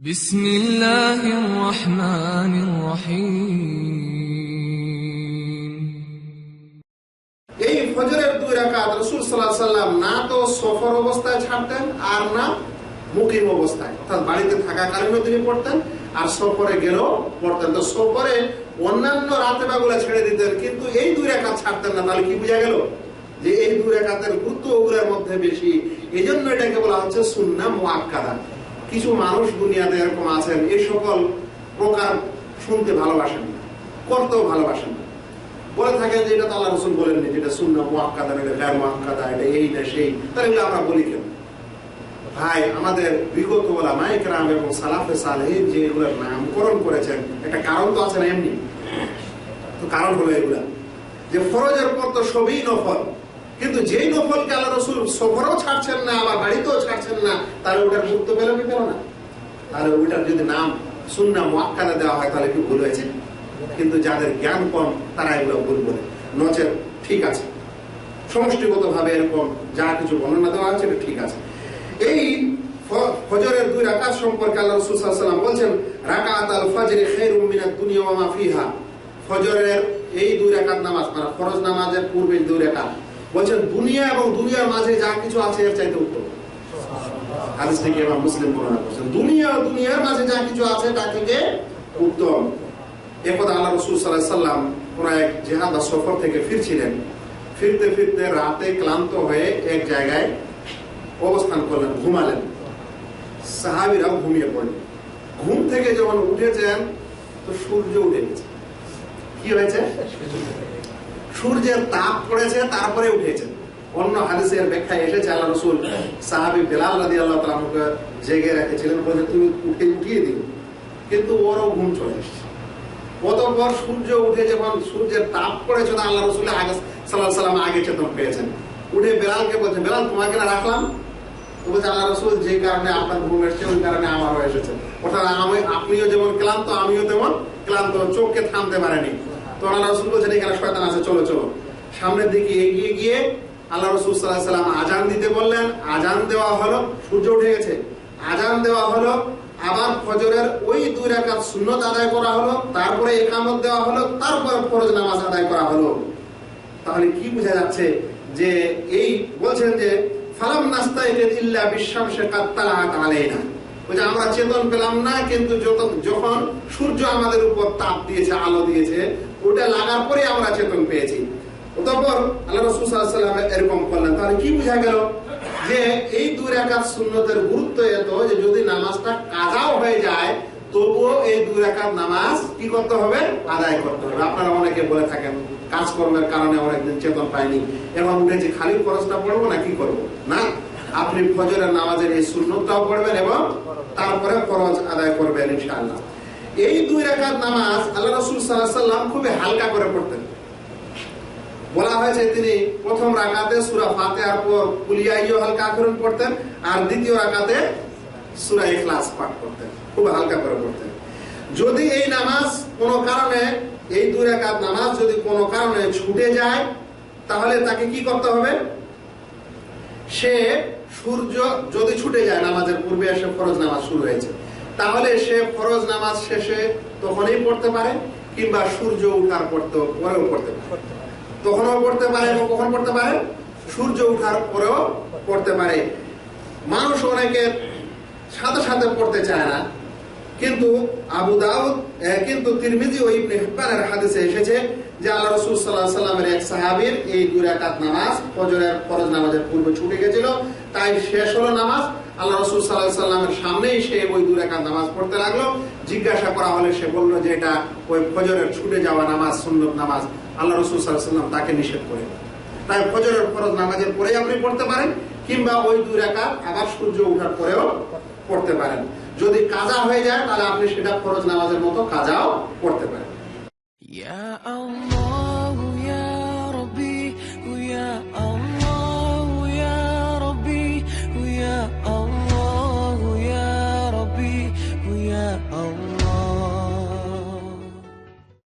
بسم الله الرحمن الرحيم এই ফজরের দুই রাকাত রসুল সাল্লাহ সাল্লাম না তো সফর অবস্থায় ছাড়তেন আর না মুকিম অবস্থায় অর্থাৎ বাড়িতে থাকাকালীনও তিনি পড়তেন আর সফরে গেলেও পড়তেন তো সফরে অন্যান্য রাতে বাগুলা ছেড়ে দিতেন কিন্তু এই দুই রেখাত ছাড়তেন না তাহলে কি বোঝা গেল যে এই দুই রেখাতের গুরুত্ব ওগুলোর মধ্যে বেশি এই জন্য এটাকে বলা হচ্ছে সুন্না মোয়াক্কাদা কিছু মানুষ দুনিয়াতে এরকম আছেন, এই সকল প্রকার শুনতে ভালোবাসেন না, করতেও ভালোবাসেন না। বলে থাকেন যে এটা তো আল্লাহ রসুল বলেননি যেটা শূন্য মোয়াক্কাদা এটা গ্যার মোয়াক্কাদা এটা এই না সেই। তাহলে এগুলো আমরা বলি কেন? ভাই, আমাদের বিগত বলা মাইকরাম এবং সালাফে সালেহিন যে এগুলোর নামকরণ করেছেন, একটা কারণ তো আছে না এমনি? তো কারণ হলো এগুলা। যে ফরজের পর তো সবই নফল, কিন্তু যেই নফলকে আল্লাহ রসুল, সফরও ছাড়ছেন না, আবার বাড়িতেও ছাড়ছেন না। তাহলে ওটার গুরুত্ব পেল কি পেল না? তাহলে ওইটার যদি নাম সুন্না মোয়াক্কাদা দেওয়া হয়, তাহলে কি ভুল হয়েছে? কিন্তু যাদের জ্ঞান কম, তারা এগুলো ভুল বলে। নচেত ঠিক আছে। সমষ্টিগত ভাবে এরকম যা কিছু বর্ণনা দেওয়া হয়েছে, এটা ঠিক আছে। এই ফজরের দুই রাকাত সম্পর্কে আল্লাহ রসুল ওয়াসাল্লাম বলছেন, রাকাত আল ফজরে খায়রুম মিনাদ দুনিয়া ফিহা। ফজরের এই দুই রাকাত নামাজ মানে ফরজ নামাজের পূর্বে দুই রাকাত। বলছেন, দুনিয়া এবং দুনিয়ার মাঝে যা কিছু আছে, এর চাইতে উত্তম। হাদিস থেকে ইমাম মুসলিম বর্ণনা করছেন, দুনিয়া দুনিয়ার মাঝে যা কিছু আছে তা থেকে উত্তম। একদা আল্লাহ রসুল সাল্লাহ সাল্লাম কোন এক জেহাদ বা সফর থেকে ফিরছিলেন। ফিরতে ফিরতে রাতে ক্লান্ত হয়ে এক জায়গায় অবস্থান করলেন, ঘুমালেন। সাহাবিরাও ঘুমিয়ে পড়লেন ঘুম থেকে যখন উঠেছেন, তো সূর্য উঠে গেছে। কি হয়েছে? সূর্যের তাপ পড়েছে, তারপরে উঠেছেন অন্য হাদিসের ব্যাখ্যায় এসেছে আল্লাহ রসুল সাহাবি বেলাল রাদি আল্লাহ তালামকে জেগে রেখেছিলেন, বলে তুমি উঠে উঠিয়ে দিও। কিন্তু ওরও ঘুম চলে এসছে। অতঃপর সূর্য উঠে যখন সূর্যের তাপ পড়েছে, তখন আল্লাহ রসুল আগে সাল্লাহ সাল্লাম আগে চেতন পেয়েছেন। উঠে বেলালকে বলছে বেলাল, তোমাকে না রাখলাম? তো বলছে, আল্লাহ রসুল যে কারণে আপনার ঘুম এসছে, ওই কারণে আমারও এসেছে। অর্থাৎ আমি আপনিও যেমন ক্লান্ত, আমিও তেমন ক্লান্ত, চোখকে থামতে পারেনি। এখানে শয়তান আছে, চলো চলো। সামনের দিকে এগিয়ে গিয়ে আল্লাহ আজান দিতে বললেন। আজান দেওয়া হলো, সূর্য উঠে গেছে। আজান দেওয়া হলো, আবার ফজরের ওই দুই রাকাত সুন্নত আদায় করা হলো, তারপরে একামত দেওয়া হলো, তারপরে ফরজ নামাজ আদায় করা হলো। তাহলে কি বোঝা যাচ্ছে যে এই বলছেন যে, ফালাম নাস্তা ইল্লা বিশ্বামসে কাত্তালাহাত আলাইনা। ওই যে আমরা চেতন পেলাম না, কিন্তু যখন সূর্য আমাদের উপর তাপ দিয়েছে, আলো দিয়েছে ওটা লাগার পরে আমরা চেতন পেয়েছি। অতঃপর আল্লাহ রসুল ওয়াসাল্লাম এরকম করলেন। তাহলে কি বোঝা গেল যে এই দুই রাকাত সুন্নতের গুরুত্ব এত যে যদি নামাজটা কাজাও হয়ে যায়, তবুও এই দুই রাকাত নামাজ কি করতে হবে? আদায় করতে হবে। আপনারা অনেকে বলে থাকেন কাজকর্মের কারণে অনেকদিন চেতন পাইনি। এখন উঠেছি খালি খরচটা পড়ব না, কি করব? না, আপনি ফজরের নামাজের এই সুন্নতটাও পড়বেন এবং তারপরে খরচ আদায় করবেন ইনশাআল্লাহ। এই দুই রাকাত নামাজ আল্লাহ রসুল সাল্লাহ সাল্লাম খুবই হালকা করে পড়তেন। বলা হয়েছে তিনি প্রথম রাকাতে সুরা ফাতেহার পর কুলিয়া ইয়ুহাল কাফিরুন পড়তেন আর দ্বিতীয় রাকাতে সুরা ইখলাস পাঠ করতেন, খুব হালকা করে পড়তেন। যদি এই নামাজ কোনো কারণে, এই দুই রাকাত নামাজ যদি কোনো কারণে ছুটে যায়, তাহলে তাকে কি করতে হবে? সে সূর্য যদি ছুটে যায়, নামাজের পূর্বে এসে ফরজ নামাজ শুরু হয়েছে। তাহলে সে ফরজ নামাজ শেষে তখনই পড়তে পারে, কিংবা সূর্য উঠার পড়তে পরেও পড়তে পারে। তখনও পড়তে পারে এবং কখন পড়তে পারে? সূর্য উঠার পরেও পড়তে পারে। মানুষ অনেকে সাথে সাথে পড়তে চায় না, কিন্তু আবু দাউদ কিন্তু তিরমিজি ও ইবনে হাদিসে এসেছে যে আল্লাহ রাসূল আলাইহি সাল্লামের এক সাহাবীর এই দুই রাকাত নামাজ ফজরের ফরজ নামাজের পূর্বে ছুটে গেছিল, তাই শেষ হলো নামাজ। আল্লাহ রসুল সাল্লাহ সাল্লামের সামনে এসে ওই দূরে কান নামাজ পড়তে লাগল। জিজ্ঞাসা করা হলে সে বলল যে এটা ওই ফজরের ছুটে যাওয়া নামাজ সুন্দর নামাজ। আল্লাহ রসুল সাল্লাহ সাল্লাম তাকে নিষেধ করে তাই ফজরের ফরজ নামাজের পরেই আপনি পড়তে পারেন, কিংবা ওই দুই রেখা আবার সূর্য ওঠার পরেও পড়তে পারেন। যদি কাজা হয়ে যায়, তাহলে আপনি সেটা ফরজ নামাজের মতো কাজাও পড়তে পারেন।